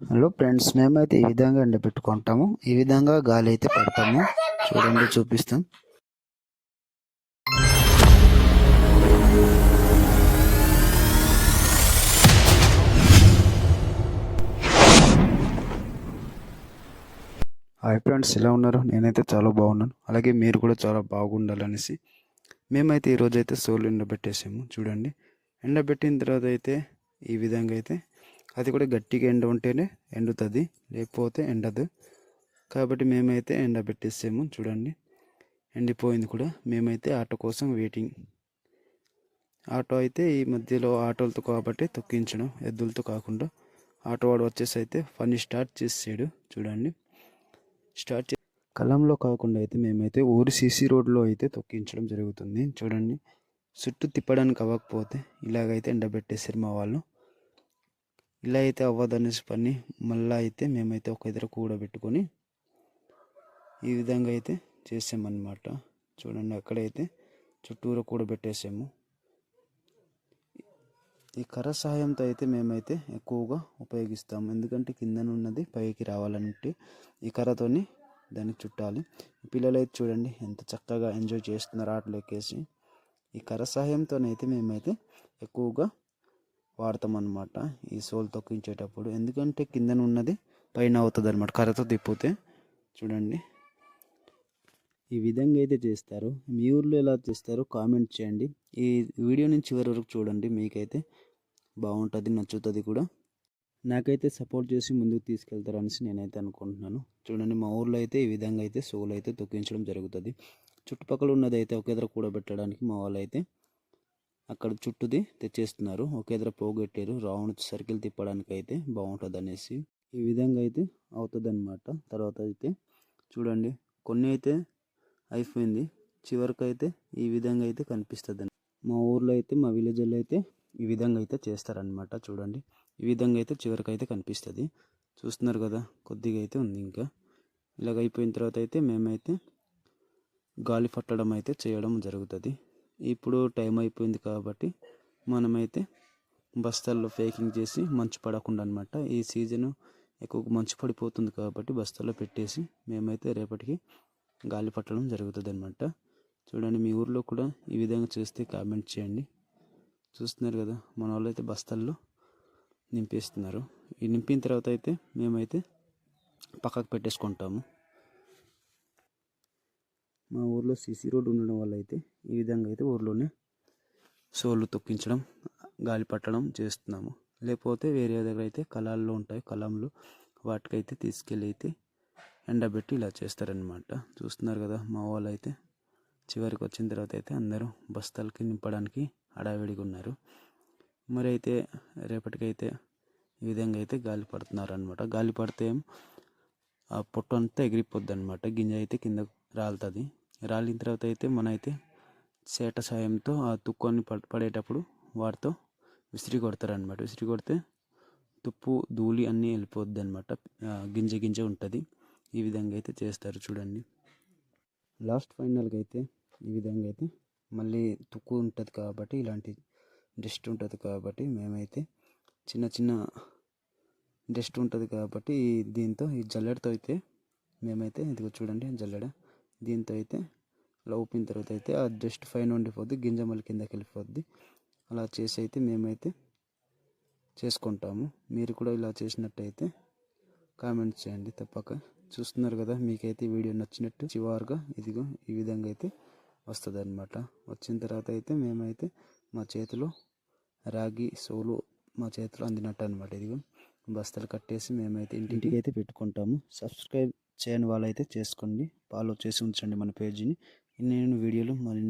Hello friends మేమైతే ఈ విధంగా ఎండబెట్టుకుంటాము ఈ విధంగా గాలి అయితే పడతాము. చూడండి చూపిస్తాం. హాయ్ ఫ్రెండ్స్ ఎలా ఉన్నారు? నేనైతే చాలా బాగున్నాను. అలాగే మీరు కూడా చాలా బాగుండాలనేసి మేమైతే ఈరోజు అయితే సోలు ఎండబెట్టేసాము. చూడండి ఎండబెట్టిన తర్వాత అయితే ఈ విధంగా అయితే అది కూడా గట్టిగా ఎండ ఉంటేనే ఎండుతుంది లేకపోతే ఎండదు. కాబట్టి మేమైతే ఎండబెట్టేసాము చూడండి. ఎండిపోయింది కూడా. మేమైతే ఆటో కోసం వెయిటింగ్ ఆటో అయితే ఈ మధ్యలో ఆటోలతో కాబట్టి తొక్కించడం ఎద్దులతో కాకుండా. ఆటో వాడు వచ్చేసి అయితే పని స్టార్ట్ చేసాడు చూడండి. స్టార్ట్ చే కలంలో కాకుండా అయితే మేమైతే ఊరి సీసీ రోడ్లో అయితే తొక్కించడం జరుగుతుంది చూడండి. చుట్టూ తిప్పడానికి అవ్వకపోతే ఇలాగైతే ఎండబెట్టేసారు మా వాళ్ళు. ఇలా అయితే అవ్వదనేసి పని. మళ్ళీ అయితే మేమైతే ఒక ఇద్దరు కూడబెట్టుకొని ఈ విధంగా అయితే చేసామన్నమాట. చూడండి అక్కడైతే చుట్టూరు కూడబెట్టేసాము. ఈ కర్ర సహాయంతో అయితే మేమైతే ఎక్కువగా ఉపయోగిస్తాము. ఎందుకంటే కిందన ఉన్నది పైకి రావాలంటే ఈ కర్రతోని దాన్ని చుట్టాలి. పిల్లలు అయితే చూడండి ఎంత చక్కగా ఎంజాయ్ చేస్తున్నారు ఆటలు ఎక్కేసి. ఈ కర్ర సహాయంతోనైతే మేమైతే ఎక్కువగా వాడతామన్నమాట ఈ సోల్ తొక్కించేటప్పుడు. ఎందుకంటే కిందన ఉన్నది పైన అవుతుంది అనమాట కర్రతో తిప్పితే. చూడండి. ఈ విధంగా అయితే చేస్తారు. మీ ఊర్లో ఎలా చేస్తారో కామెంట్ చేయండి. ఈ వీడియో నుంచి చివరి వరకు చూడండి మీకైతే బాగుంటుంది నచ్చుతుంది కూడా. నాకైతే సపోర్ట్ చేసి ముందుకు తీసుకెళ్తారు అనేసి నేనైతే అనుకుంటున్నాను. చూడండి మా ఊర్లో అయితే ఈ విధంగా అయితే సోలు అయితే తొక్కించడం జరుగుతుంది. చుట్టుపక్కల ఉన్నది అయితే ఒక ఎదురు కూడబెట్టడానికి మా వాళ్ళు అయితే అక్కడ చుట్టూది తెచ్చేస్తున్నారు. ఒకే దగ్గర పోగొట్టారు. రౌండ్ సర్కిల్ తిప్పడానికి అయితే బాగుంటుంది అనేసి ఈ విధంగా అయితే అవుతుంది అనమాట తర్వాత అయితే చూడండి కొన్ని అయితే అయిపోయింది. చివరికి అయితే ఈ విధంగా అయితే కనిపిస్తుంది మా ఊర్లో అయితే మా విలేజ్లో అయితే ఈ విధంగా అయితే చేస్తారనమాట చూడండి. ఈ విధంగా అయితే చివరికి అయితే కనిపిస్తుంది. చూస్తున్నారు కదా కొద్దిగా అయితే ఉంది ఇంకా. ఇలాగ అయిపోయిన తర్వాత అయితే మేమైతే గాలి పట్టడం అయితే చేయడం జరుగుతుంది. ఇప్పుడు టైం అయిపోయింది కాబట్టి మనమైతే బస్తాల్లో ప్యాకింగ్ చేసి మంచు పడకుండా అనమాట ఈ సీజన్ ఎక్కువ మంచు పడిపోతుంది కాబట్టి బస్తాల్లో పెట్టేసి మేమైతే రేపటికి గాలి పట్టడం జరుగుతుంది అనమాట చూడండి మీ ఊర్లో కూడా ఈ విధంగా చేస్తే కామెంట్ చేయండి. చూస్తున్నారు కదా మన వాళ్ళు అయితే బస్తాల్లో నింపేస్తున్నారు. ఈ నింపిన తర్వాత అయితే మేమైతే పక్కకు పెట్టేసుకుంటాము. మా ఊర్లో సీసీ రోడ్ ఉండడం వల్ల అయితే ఈ విధంగా అయితే సోళ్ళు తొక్కించడం గాలి పట్టడం చేస్తున్నాము. లేకపోతే వేరే దగ్గర అయితే కళాల్లో ఉంటాయి కలంలు వాటికైతే తీసుకెళ్ళి అయితే ఎండబెట్టి ఇలా చేస్తారనమాట చూస్తున్నారు కదా మా వాళ్ళు అయితే. చివరికి వచ్చిన తర్వాత అయితే అందరూ బస్తాలకి నింపడానికి హడావిడిగా ఉన్నారు. మరి అయితే రేపటికైతే ఈ విధంగా అయితే గాలి పడుతున్నారు అనమాట గాలి పడితే ఆ పొట్టు అంతా ఎగిరిపోద్ది అనమాట గింజ అయితే కింద రాలుతుంది. రాలిన తర్వాత అయితే మన అయితే సేట సాయంతో ఆ తుక్కొని పడేటప్పుడు వాటితో విసిరి కొడతారనమాట విసిరి కొడితే తుప్పు ధూళి అన్నీ వెళ్ళిపోద్ది అనమాట గింజ గింజ ఉంటుంది. ఈ విధంగా అయితే చేస్తారు చూడండి. లాస్ట్ ఫైనల్గా అయితే ఈ విధంగా అయితే మళ్ళీ తుక్కు ఉంటుంది కాబట్టి ఇలాంటి డస్ట్ ఉంటుంది కాబట్టి మేమైతే చిన్న చిన్న డస్ట్ ఉంటుంది కాబట్టి దీంతో ఈ జల్లెడతో అయితే మేమైతే ఇదిగో చూడండి జల్లెడ. దీంతో అయితే ఇలా ఊపిన తర్వాత అయితే ఆ జస్ట్ పైన ఉండిపోద్ది గింజ మళ్ళీ కిందకి వెళ్ళిపోద్ది. అలా చేసి అయితే మేమైతే చేసుకుంటాము. మీరు కూడా ఇలా చేసినట్టయితే కామెంట్ చేయండి తప్పక. చూస్తున్నారు కదా మీకైతే వీడియో నచ్చినట్టు చివరిగా ఇదిగో ఈ విధంగా అయితే వస్తుంది అనమాట వచ్చిన తర్వాత అయితే మేమైతే మా చేతిలో రాగి సోలు మా చేతిలో అందినట్టు అనమాట ఇదిగో. బస్తాలు కట్టేసి మేమైతే ఇంటింటికి అయితే పెట్టుకుంటాము. సబ్స్క్రైబ్ చేయని వాళ్ళైతే చేసుకోండి. ఫాలో చేసి ఉంచండి మన పేజీని. నేను వీడియోలు మరిన్ని